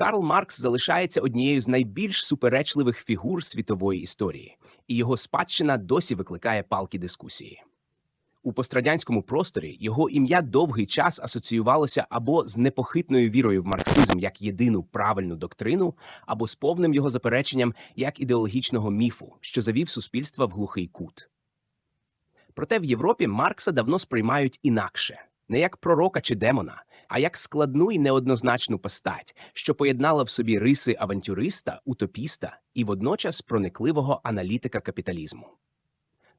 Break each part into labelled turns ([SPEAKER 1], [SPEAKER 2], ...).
[SPEAKER 1] Карл Маркс залишається однією з найбільш суперечливих фігур світової історії, і його спадщина досі викликає палкі дискусії. У пострадянському просторі його ім'я довгий час асоціювалося або з непохитною вірою в марксизм як єдину правильну доктрину, або з повним його запереченням як ідеологічного міфу, що завів суспільство в глухий кут. Проте в Європі Маркса давно сприймають інакше не як пророка чи демона, а як складну і неоднозначну постать, що поєднала в собі риси авантюриста, утопіста і водночас проникливого аналітика капіталізму.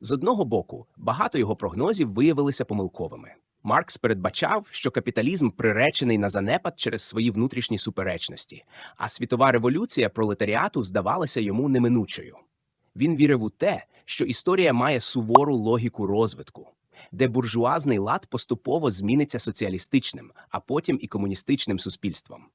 [SPEAKER 1] З одного боку, багато його прогнозів виявилися помилковими. Маркс передбачав, що капіталізм приречений на занепад через свої внутрішні суперечності, а світова революція пролетаріату здавалася йому неминучою. Він вірив у те, що історія має сувору логіку розвитку, де буржуазний лад поступово зміниться соціалістичним, а потім і комуністичним суспільством.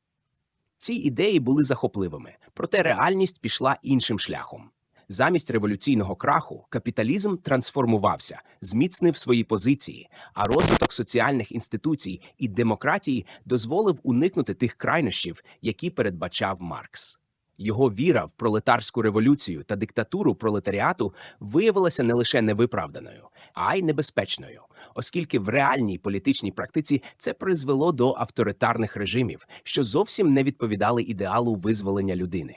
[SPEAKER 1] Ці ідеї були захопливими, проте реальність пішла іншим шляхом. Замість революційного краху капіталізм трансформувався, зміцнив свої позиції, а розвиток соціальних інституцій і демократії дозволив уникнути тих крайнощів, які передбачав Маркс. Його віра в пролетарську революцію та диктатуру пролетаріату виявилася не лише невиправданою, а й небезпечною, оскільки в реальній політичній практиці це призвело до авторитарних режимів, що зовсім не відповідали ідеалу визволення людини.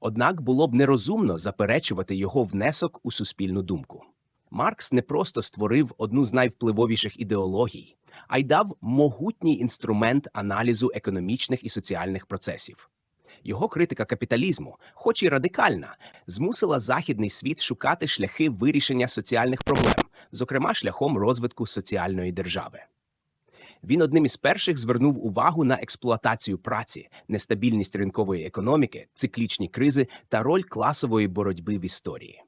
[SPEAKER 1] Однак було б нерозумно заперечувати його внесок у суспільну думку. Маркс не просто створив одну з найвпливовіших ідеологій, а й дав могутній інструмент аналізу економічних і соціальних процесів. Його критика капіталізму, хоч і радикальна, змусила західний світ шукати шляхи вирішення соціальних проблем, зокрема шляхом розвитку соціальної держави. Він одним із перших звернув увагу на експлуатацію праці, нестабільність ринкової економіки, циклічні кризи та роль класової боротьби в історії.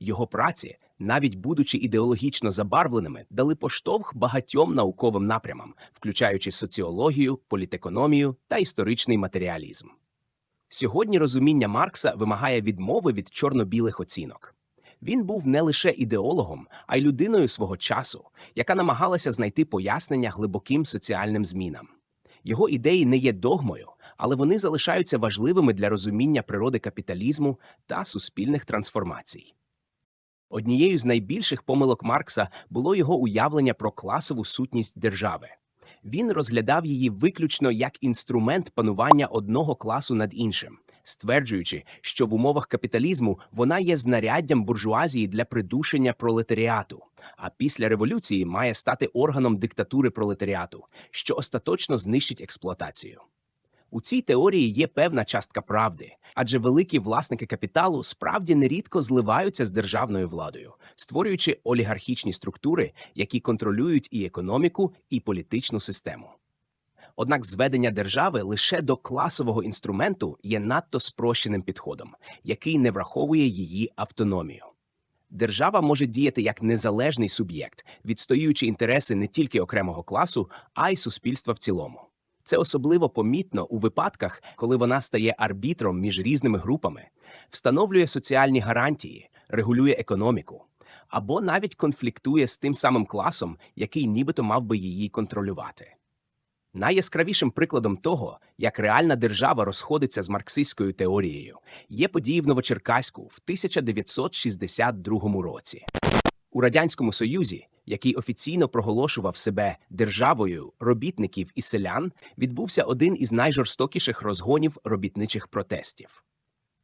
[SPEAKER 1] Його праці, навіть будучи ідеологічно забарвленими, дали поштовх багатьом науковим напрямам, включаючи соціологію, політекономію та історичний матеріалізм. Сьогодні розуміння Маркса вимагає відмови від чорно-білих оцінок. Він був не лише ідеологом, а й людиною свого часу, яка намагалася знайти пояснення глибоким соціальним змінам. Його ідеї не є догмою, але вони залишаються важливими для розуміння природи капіталізму та суспільних трансформацій. Однією з найбільших помилок Маркса було його уявлення про класову сутність держави. Він розглядав її виключно як інструмент панування одного класу над іншим, стверджуючи, що в умовах капіталізму вона є знаряддям буржуазії для придушення пролетаріату, а після революції має стати органом диктатури пролетаріату, що остаточно знищить експлуатацію. У цій теорії є певна частка правди, адже великі власники капіталу справді нерідко зливаються з державною владою, створюючи олігархічні структури, які контролюють і економіку, і політичну систему. Однак зведення держави лише до класового інструменту є надто спрощеним підходом, який не враховує її автономію. Держава може діяти як незалежний суб'єкт, відстоюючи інтереси не тільки окремого класу, а й суспільства в цілому. Це особливо помітно у випадках, коли вона стає арбітром між різними групами, встановлює соціальні гарантії, регулює економіку або навіть конфліктує з тим самим класом, який нібито мав би її контролювати. Найяскравішим прикладом того, як реальна держава розходиться з марксистською теорією, є події в Новочеркаську в 1962 році. У Радянському Союзі, який офіційно проголошував себе державою робітників і селян, відбувся один із найжорстокіших розгонів робітничих протестів.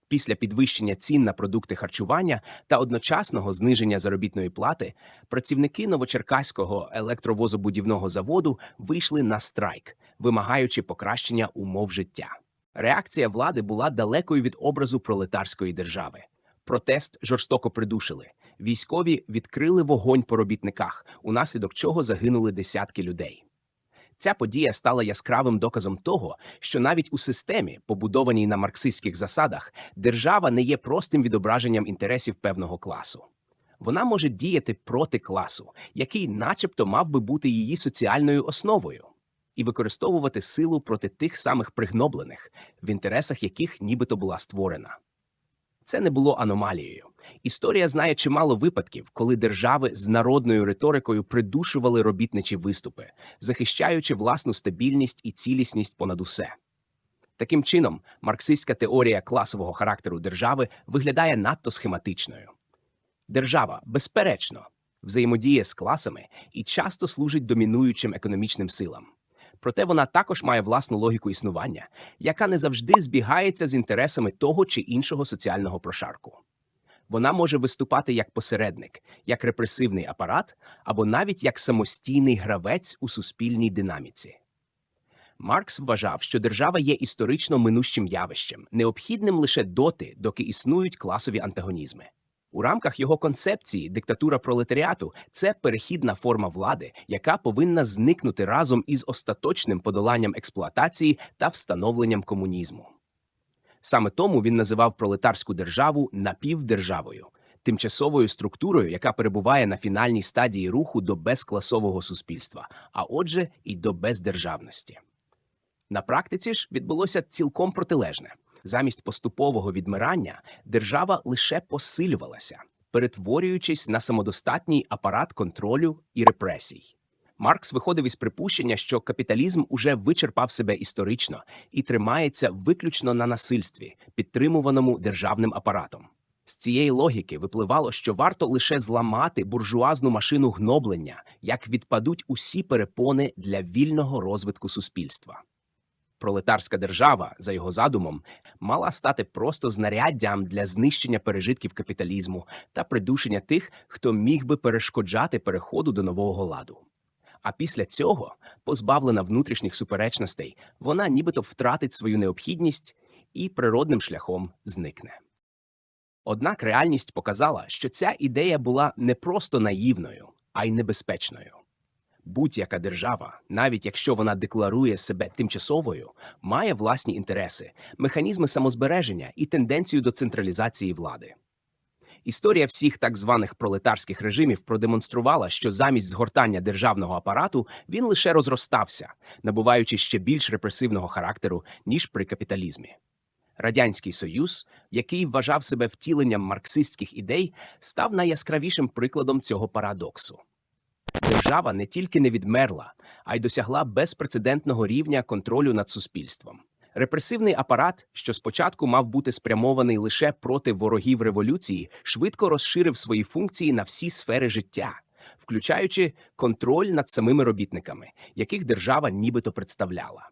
[SPEAKER 1] Після підвищення цін на продукти харчування та одночасного зниження заробітної плати працівники Новочеркаського електровозобудівного заводу вийшли на страйк, вимагаючи покращення умов життя. Реакція влади була далекою від образу пролетарської держави. Протест жорстоко придушили. Військові відкрили вогонь по робітниках, унаслідок чого загинули десятки людей. Ця подія стала яскравим доказом того, що навіть у системі, побудованій на марксистських засадах, держава не є простим відображенням інтересів певного класу. Вона може діяти проти класу, який, начебто, мав би бути її соціальною основою, і використовувати силу проти тих самих пригноблених, в інтересах яких нібито була створена. Це не було аномалією. Історія знає чимало випадків, коли держави з народною риторикою придушували робітничі виступи, захищаючи власну стабільність і цілісність понад усе. Таким чином, марксистська теорія класового характеру держави виглядає надто схематичною. Держава, безперечно, взаємодіє з класами і часто служить домінуючим економічним силам. Проте вона також має власну логіку існування, яка не завжди збігається з інтересами того чи іншого соціального прошарку. Вона може виступати як посередник, як репресивний апарат або навіть як самостійний гравець у суспільній динаміці. Маркс вважав, що держава є історично минущим явищем, необхідним лише доти, доки існують класові антагонізми. У рамках його концепції диктатура пролетаріату це перехідна форма влади, яка повинна зникнути разом із остаточним подоланням експлуатації та встановленням комунізму. Саме тому він називав пролетарську державу напівдержавою, тимчасовою структурою, яка перебуває на фінальній стадії руху до безкласового суспільства, а отже, і до бездержавності. На практиці ж відбулося цілком протилежне. Замість поступового відмирання держава лише посилювалася, перетворюючись на самодостатній апарат контролю і репресій. Маркс виходив із припущення, що капіталізм уже вичерпав себе історично і тримається виключно на насильстві, підтримуваному державним апаратом. З цієї логіки випливало, що варто лише зламати буржуазну машину гноблення, як відпадуть усі перепони для вільного розвитку суспільства. Пролетарська держава, за його задумом, мала стати просто знаряддям для знищення пережитків капіталізму та придушення тих, хто міг би перешкоджати переходу до нового ладу. А після цього, позбавлена внутрішніх суперечностей, вона нібито втратить свою необхідність і природним шляхом зникне. Однак реальність показала, що ця ідея була не просто наївною, а й небезпечною. Будь-яка держава, навіть якщо вона декларує себе тимчасовою, має власні інтереси, механізми самозбереження і тенденцію до централізації влади. Історія всіх так званих пролетарських режимів продемонструвала, що замість згортання державного апарату він лише розростався, набуваючи ще більш репресивного характеру, ніж при капіталізмі. Радянський Союз, який вважав себе втіленням марксистських ідей, став найяскравішим прикладом цього парадоксу. Держава не тільки не відмерла, а й досягла безпрецедентного рівня контролю над суспільством. Репресивний апарат, що спочатку мав бути спрямований лише проти ворогів революції, швидко розширив свої функції на всі сфери життя, включаючи контроль над самими робітниками, яких держава нібито представляла.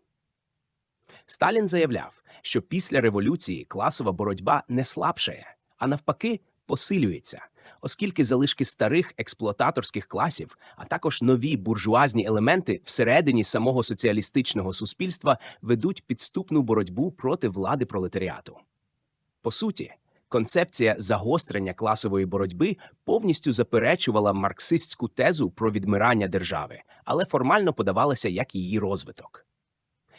[SPEAKER 1] Сталін заявляв, що після революції класова боротьба не слабшає, а навпаки, посилюється, оскільки залишки старих експлуататорських класів, а також нові буржуазні елементи всередині самого соціалістичного суспільства ведуть підступну боротьбу проти влади пролетаріату. По суті, концепція загострення класової боротьби повністю заперечувала марксистську тезу про відмирання держави, але формально подавалася як її розвиток.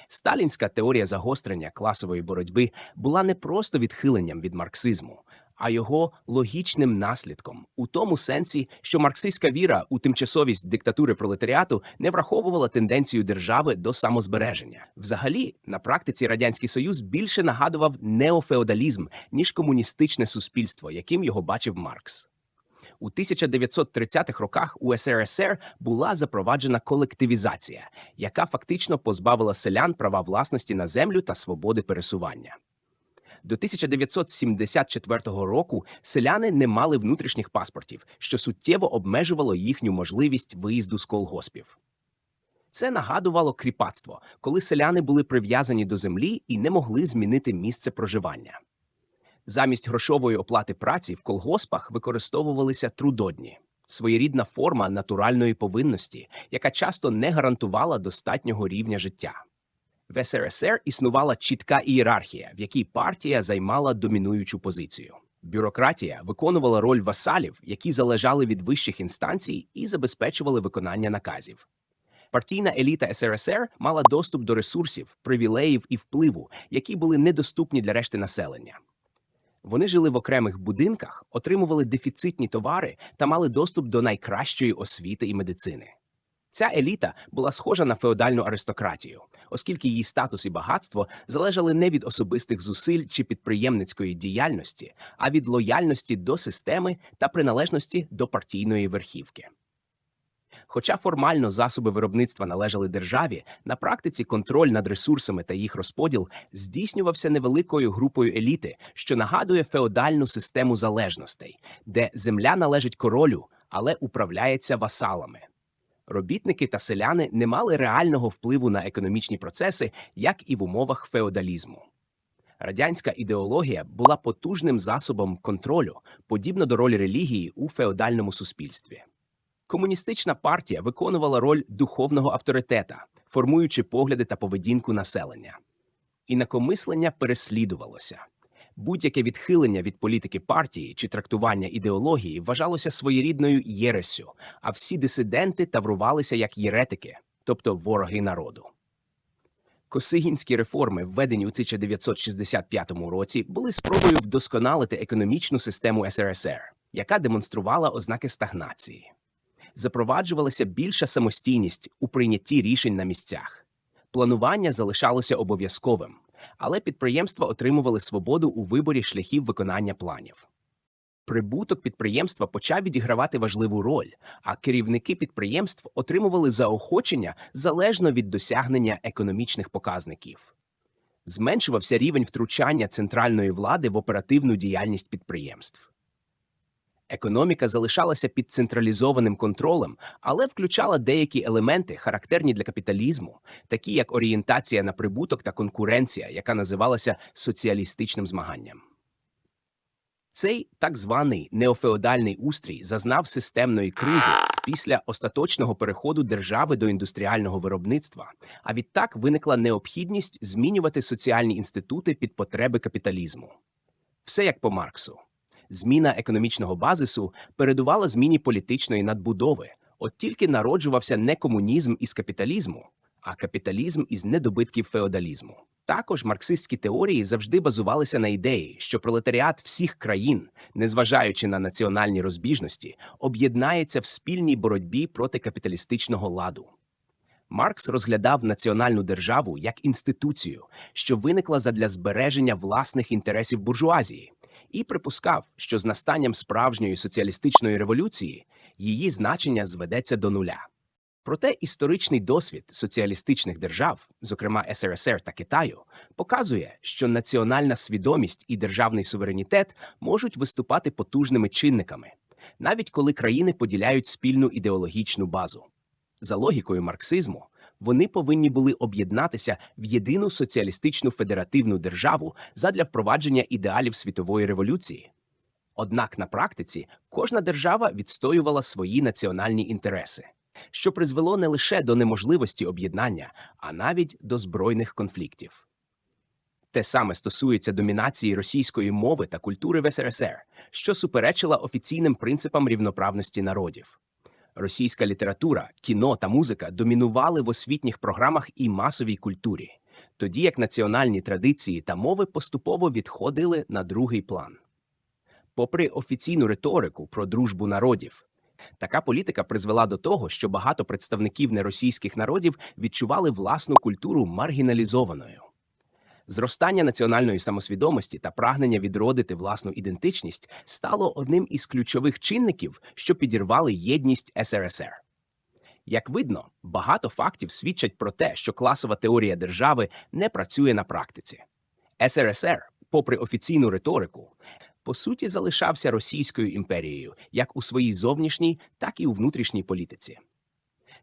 [SPEAKER 1] Сталінська теорія загострення класової боротьби була не просто відхиленням від марксизму, а його логічним наслідком у тому сенсі, що марксистська віра у тимчасовість диктатури пролетаріату не враховувала тенденцію держави до самозбереження. Взагалі, на практиці радянський союз більше нагадував неофеодалізм ніж комуністичне суспільство, яким його бачив Маркс. У 1930-х роках у СРСР була запроваджена колективізація, яка фактично позбавила селян права власності на землю та свободи пересування. До 1974 року селяни не мали внутрішніх паспортів, що суттєво обмежувало їхню можливість виїзду з колгоспів. Це нагадувало кріпацтво, коли селяни були прив'язані до землі і не могли змінити місце проживання. Замість грошової оплати праці в колгоспах використовувалися трудодні своєрідна форма натуральної повинності, яка часто не гарантувала достатнього рівня життя. В СРСР існувала чітка ієрархія, в якій партія займала домінуючу позицію. Бюрократія виконувала роль васалів, які залежали від вищих інстанцій і забезпечували виконання наказів. Партійна еліта СРСР мала доступ до ресурсів, привілеїв і впливу, які були недоступні для решти населення. Вони жили в окремих будинках, отримували дефіцитні товари та мали доступ до найкращої освіти і медицини. Ця еліта була схожа на феодальну аристократію, оскільки її статус і багатство залежали не від особистих зусиль чи підприємницької діяльності, а від лояльності до системи та приналежності до партійної верхівки. Хоча формально засоби виробництва належали державі, на практиці контроль над ресурсами та їх розподіл здійснювався невеликою групою еліти, що нагадує феодальну систему залежностей, де земля належить королю, але управляється васалами. Робітники та селяни не мали реального впливу на економічні процеси, як і в умовах феодалізму. Радянська ідеологія була потужним засобом контролю, подібно до ролі релігії у феодальному суспільстві. Комуністична партія виконувала роль духовного авторитета, формуючи погляди та поведінку населення. Інакомислення переслідувалося. Будь-яке відхилення від політики партії чи трактування ідеології вважалося своєрідною єресю, а всі дисиденти таврувалися як єретики, тобто вороги народу. Косигінські реформи, введені у 1965 році, були спробою вдосконалити економічну систему СРСР, яка демонструвала ознаки стагнації. Запроваджувалася більша самостійність у прийнятті рішень на місцях. Планування залишалося обов'язковим, але підприємства отримували свободу у виборі шляхів виконання планів. Прибуток підприємства почав відігравати важливу роль, а керівники підприємств отримували заохочення залежно від досягнення економічних показників. Зменшувався рівень втручання центральної влади в оперативну діяльність підприємств. Економіка залишалася під централізованим контролем, але включала деякі елементи, характерні для капіталізму, такі як орієнтація на прибуток та конкуренція, яка називалася соціалістичним змаганням. Цей так званий неофеодальний устрій зазнав системної кризи після остаточного переходу держави до індустріального виробництва, а відтак виникла необхідність змінювати соціальні інститути під потреби капіталізму. Все як по Марксу. Зміна економічного базису передувала зміні політичної надбудови, от тільки народжувався не комунізм із капіталізму, а капіталізм із недобитків феодалізму. Також марксистські теорії завжди базувалися на ідеї, що пролетаріат всіх країн, незважаючи на національні розбіжності, об'єднається в спільній боротьбі проти капіталістичного ладу. Маркс розглядав національну державу як інституцію, що виникла задля збереження власних інтересів буржуазії, і припускав, що з настанням справжньої соціалістичної революції її значення зведеться до нуля. Проте історичний досвід соціалістичних держав, зокрема СРСР та Китаю, показує, що національна свідомість і державний суверенітет можуть виступати потужними чинниками, навіть коли країни поділяють спільну ідеологічну базу. За логікою марксизму, вони повинні були об'єднатися в єдину соціалістичну федеративну державу задля впровадження ідеалів світової революції. Однак на практиці кожна держава відстоювала свої національні інтереси, що призвело не лише до неможливості об'єднання, а навіть до збройних конфліктів. Те саме стосується домінації російської мови та культури в СРСР, що суперечила офіційним принципам рівноправності народів. Російська література, кіно та музика домінували в освітніх програмах і масовій культурі, тоді як національні традиції та мови поступово відходили на другий план. Попри офіційну риторику про дружбу народів, така політика призвела до того, що багато представників неросійських народів відчували власну культуру маргіналізованою. Зростання національної самосвідомості та прагнення відродити власну ідентичність стало одним із ключових чинників, що підірвали єдність СРСР. Як видно, багато фактів свідчать про те, що класова теорія держави не працює на практиці. СРСР, попри офіційну риторику, по суті залишався Російською імперією як у своїй зовнішній, так і у внутрішній політиці.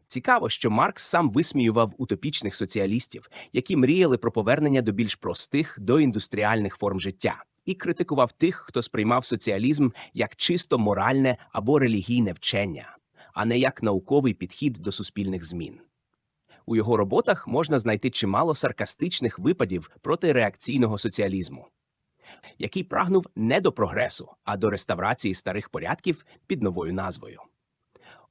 [SPEAKER 1] Цікаво, що Маркс сам висміював утопічних соціалістів, які мріяли про повернення до більш простих доіндустріальних форм життя, і критикував тих, хто сприймав соціалізм як чисто моральне або релігійне вчення, а не як науковий підхід до суспільних змін. У його роботах можна знайти чимало саркастичних випадів проти реакційного соціалізму, який прагнув не до прогресу, а до реставрації старих порядків під новою назвою.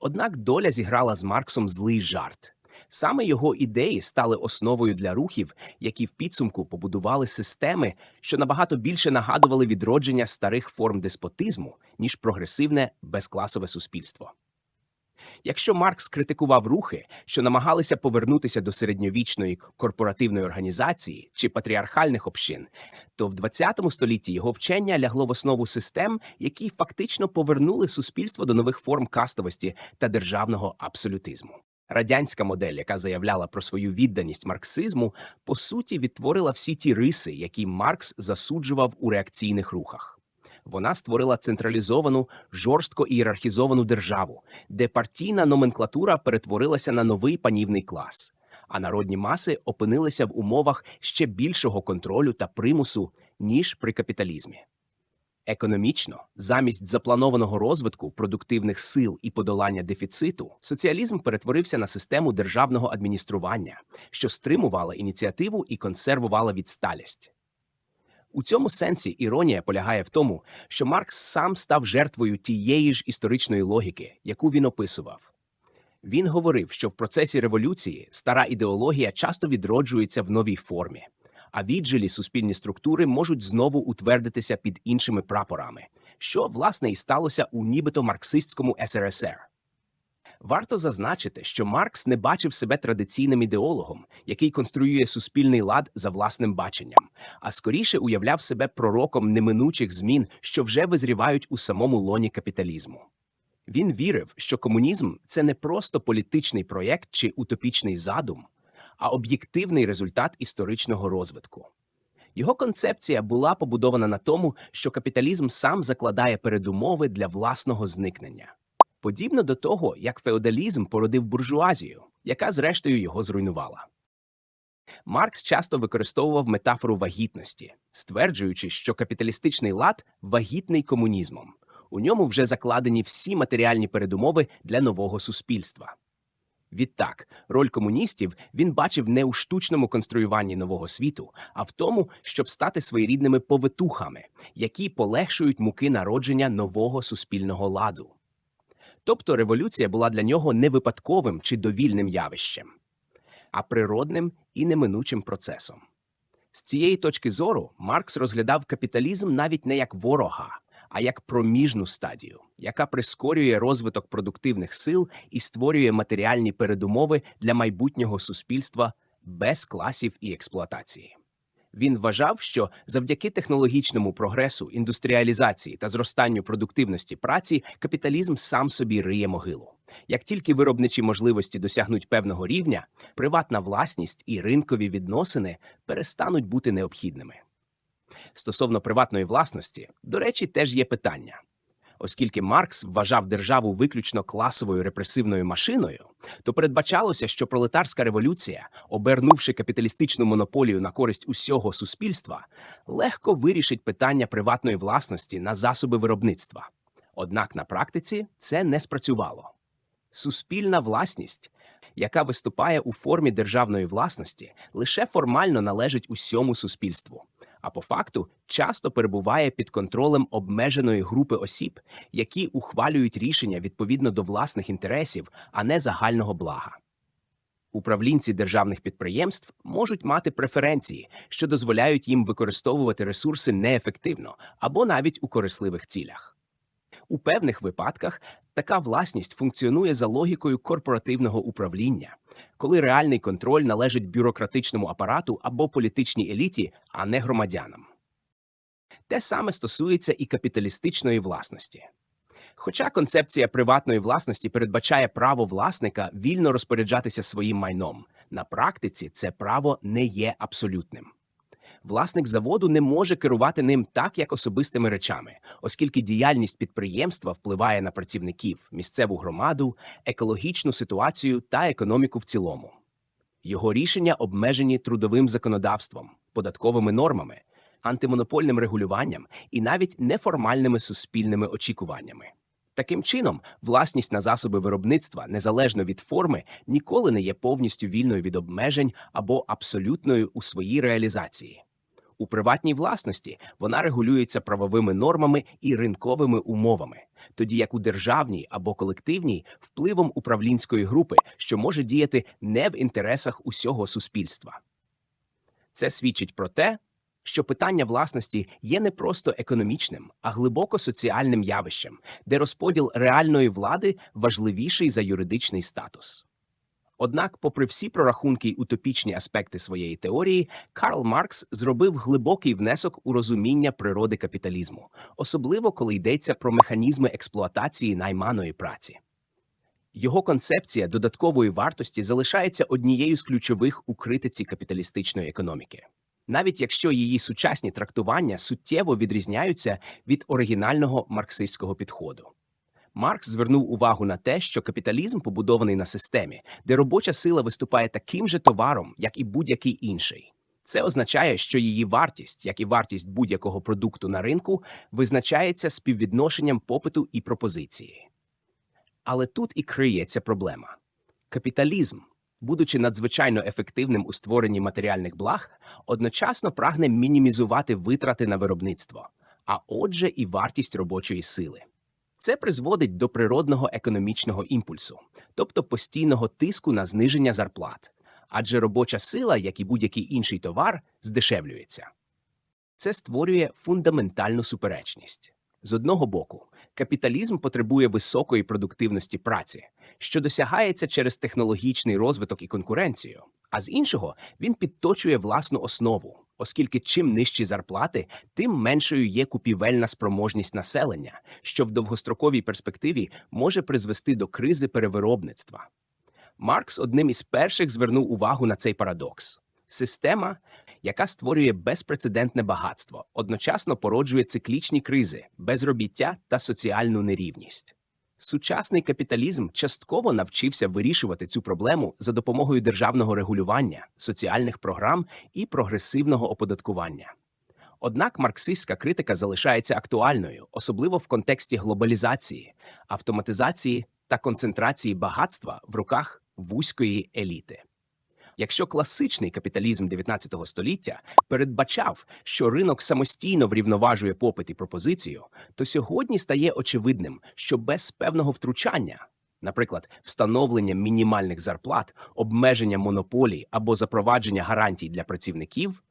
[SPEAKER 1] Однак доля зіграла з Марксом злий жарт. Саме його ідеї стали основою для рухів, які в підсумку побудували системи, що набагато більше нагадували відродження старих форм деспотизму, ніж прогресивне безкласове суспільство. Якщо Маркс критикував рухи, що намагалися повернутися до середньовічної корпоративної організації чи патріархальних общин, то в ХХ столітті його вчення лягло в основу систем, які фактично повернули суспільство до нових форм кастовості та державного абсолютизму. Радянська модель, яка заявляла про свою відданість марксизму, по суті відтворила всі ті риси, які Маркс засуджував у реакційних рухах. Вона створила централізовану, жорстко ієрархізовану державу, де партійна номенклатура перетворилася на новий панівний клас, а народні маси опинилися в умовах ще більшого контролю та примусу, ніж при капіталізмі. Економічно, замість запланованого розвитку продуктивних сил і подолання дефіциту, соціалізм перетворився на систему державного адміністрування, що стримувала ініціативу і консервувала відсталість. У цьому сенсі іронія полягає в тому, що Маркс сам став жертвою тієї ж історичної логіки, яку він описував. Він говорив, що в процесі революції стара ідеологія часто відроджується в новій формі, а віджилі суспільні структури можуть знову утвердитися під іншими прапорами, що, власне, і сталося у нібито марксистському СРСР. Варто зазначити, що Маркс не бачив себе традиційним ідеологом, який конструює суспільний лад за власним баченням, а скоріше уявляв себе пророком неминучих змін, що вже визрівають у самому лоні капіталізму. Він вірив, що комунізм це не просто політичний проєкт чи утопічний задум, а об'єктивний результат історичного розвитку. Його концепція була побудована на тому, що капіталізм сам закладає передумови для власного зникнення подібно до того, як феодалізм породив буржуазію, яка зрештою його зруйнувала. Маркс часто використовував метафору вагітності, стверджуючи, що капіталістичний лад вагітний комунізмом. У ньому вже закладені всі матеріальні передумови для нового суспільства. Відтак, роль комуністів він бачив не у штучному конструюванні нового світу, а в тому, щоб стати своєрідними повитухами, які полегшують муки народження нового суспільного ладу. Тобто революція була для нього не випадковим чи довільним явищем, а природним і неминучим процесом. З цієї точки зору Маркс розглядав капіталізм навіть не як ворога, а як проміжну стадію, яка прискорює розвиток продуктивних сил і створює матеріальні передумови для майбутнього суспільства без класів і експлуатації. Він вважав, що завдяки технологічному прогресу, індустріалізації та зростанню продуктивності праці капіталізм сам собі риє могилу. Як тільки виробничі можливості досягнуть певного рівня, приватна власність і ринкові відносини перестануть бути необхідними. Стосовно приватної власності, до речі, теж є питання. Оскільки Маркс вважав державу виключно класовою репресивною машиною, то передбачалося, що пролетарська революція, обернувши капіталістичну монополію на користь усього суспільства, легко вирішить питання приватної власності на засоби виробництва. Однак на практиці це не спрацювало. Суспільна власність, яка виступає у формі державної власності, лише формально належить усьому суспільству а по факту часто перебуває під контролем обмеженої групи осіб, які ухвалюють рішення відповідно до власних інтересів, а не загального блага. Управлінці державних підприємств можуть мати преференції, що дозволяють їм використовувати ресурси неефективно або навіть у корисливих цілях. У певних випадках така власність функціонує за логікою корпоративного управління, коли реальний контроль належить бюрократичному апарату або політичній еліті, а не громадянам. Те саме стосується і капіталістичної власності. Хоча концепція приватної власності передбачає право власника вільно розпоряджатися своїм майном, на практиці це право не є абсолютним власник заводу не може керувати ним так, як особистими речами, оскільки діяльність підприємства впливає на працівників, місцеву громаду, екологічну ситуацію та економіку в цілому. Його рішення обмежені трудовим законодавством, податковими нормами, антимонопольним регулюванням і навіть неформальними суспільними очікуваннями. Таким чином, власність на засоби виробництва, незалежно від форми, ніколи не є повністю вільною від обмежень або абсолютною у своїй реалізації. У приватній власності вона регулюється правовими нормами і ринковими умовами, тоді як у державній або колективній впливом управлінської групи, що може діяти не в інтересах усього суспільства. Це свідчить про те, що питання власності є не просто економічним, а глибоко соціальним явищем, де розподіл реальної влади важливіший за юридичний статус. Однак, попри всі прорахунки й утопічні аспекти своєї теорії, Карл Маркс зробив глибокий внесок у розуміння природи капіталізму, особливо коли йдеться про механізми експлуатації найманої праці. Його концепція додаткової вартості залишається однією з ключових у критиці капіталістичної економіки, навіть якщо її сучасні трактування суттєво відрізняються від оригінального марксистського підходу. Маркс звернув увагу на те, що капіталізм побудований на системі, де робоча сила виступає таким же товаром, як і будь-який інший. Це означає, що її вартість, як і вартість будь-якого продукту на ринку, визначається співвідношенням попиту і пропозиції. Але тут і криється проблема. Капіталізм, будучи надзвичайно ефективним у створенні матеріальних благ, одночасно прагне мінімізувати витрати на виробництво, а отже, і вартість робочої сили. Це призводить до природного економічного імпульсу, тобто постійного тиску на зниження зарплат, адже робоча сила, як і будь-який інший товар, здешевлюється. Це створює фундаментальну суперечність. З одного боку, капіталізм потребує високої продуктивності праці, що досягається через технологічний розвиток і конкуренцію, а з іншого він підточує власну основу, оскільки чим нижчі зарплати, тим меншою є купівельна спроможність населення, що в довгостроковій перспективі може призвести до кризи перевиробництва. Маркс одним із перших звернув увагу на цей парадокс. Система, яка створює безпрецедентне багатство, одночасно породжує циклічні кризи, безробіття та соціальну нерівність. Сучасний капіталізм частково навчився вирішувати цю проблему за допомогою державного регулювання, соціальних програм і прогресивного оподаткування. Однак марксистська критика залишається актуальною, особливо в контексті глобалізації, автоматизації та концентрації багатства в руках вузької еліти. Якщо класичний капіталізм 19 століття передбачав, що ринок самостійно врівноважує попит і пропозицію, то сьогодні стає очевидним, що без певного втручання, наприклад, встановлення мінімальних зарплат, обмеження монополій або запровадження гарантій для працівників,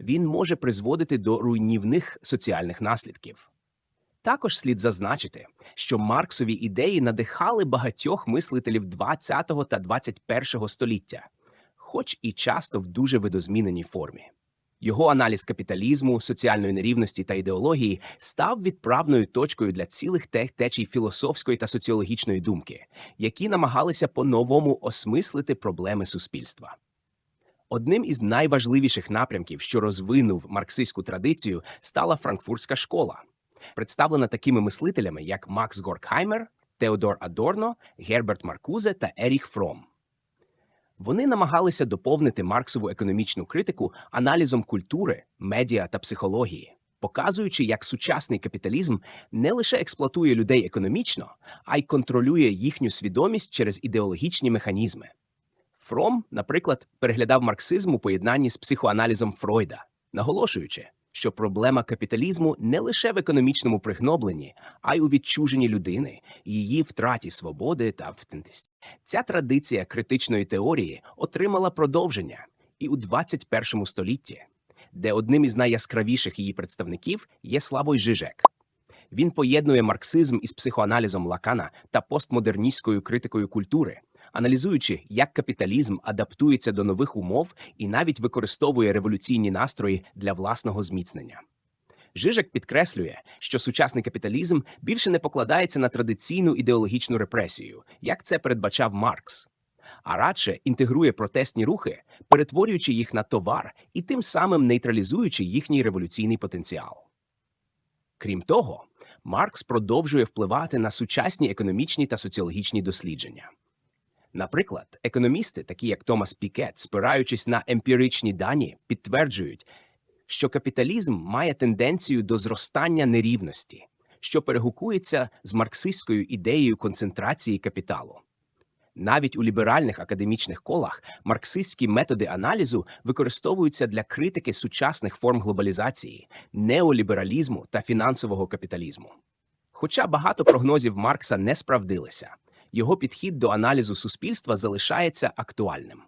[SPEAKER 1] він може призводити до руйнівних соціальних наслідків. Також слід зазначити, що Марксові ідеї надихали багатьох мислителів 20 та 21 століття хоч і часто в дуже видозміненій формі. Його аналіз капіталізму, соціальної нерівності та ідеології став відправною точкою для цілих тех течій філософської та соціологічної думки, які намагалися по-новому осмислити проблеми суспільства. Одним із найважливіших напрямків, що розвинув марксистську традицію, стала франкфуртська школа, представлена такими мислителями, як Макс Горкхаймер, Теодор Адорно, Герберт Маркузе та Еріх Фром. Вони намагалися доповнити Марксову економічну критику аналізом культури, медіа та психології, показуючи, як сучасний капіталізм не лише експлуатує людей економічно, а й контролює їхню свідомість через ідеологічні механізми. Фром, наприклад, переглядав марксизм у поєднанні з психоаналізом Фройда, наголошуючи, що проблема капіталізму не лише в економічному пригнобленні, а й у відчуженні людини, її втраті свободи та автентичності. Ця традиція критичної теорії отримала продовження і у 21 столітті, де одним із найяскравіших її представників є Славой Жижек. Він поєднує марксизм із психоаналізом Лакана та постмодерністською критикою культури, аналізуючи, як капіталізм адаптується до нових умов і навіть використовує революційні настрої для власного зміцнення. Жижик підкреслює, що сучасний капіталізм більше не покладається на традиційну ідеологічну репресію, як це передбачав Маркс, а радше інтегрує протестні рухи, перетворюючи їх на товар і тим самим нейтралізуючи їхній революційний потенціал. Крім того, Маркс продовжує впливати на сучасні економічні та соціологічні дослідження. Наприклад, економісти, такі як Томас Пікет, спираючись на емпіричні дані, підтверджують, що капіталізм має тенденцію до зростання нерівності, що перегукується з марксистською ідеєю концентрації капіталу. Навіть у ліберальних академічних колах марксистські методи аналізу використовуються для критики сучасних форм глобалізації, неолібералізму та фінансового капіталізму. Хоча багато прогнозів Маркса не справдилися, його підхід до аналізу суспільства залишається актуальним.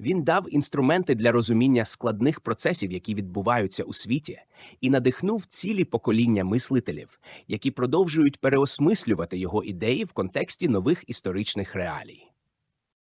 [SPEAKER 1] Він дав інструменти для розуміння складних процесів, які відбуваються у світі, і надихнув цілі покоління мислителів, які продовжують переосмислювати його ідеї в контексті нових історичних реалій.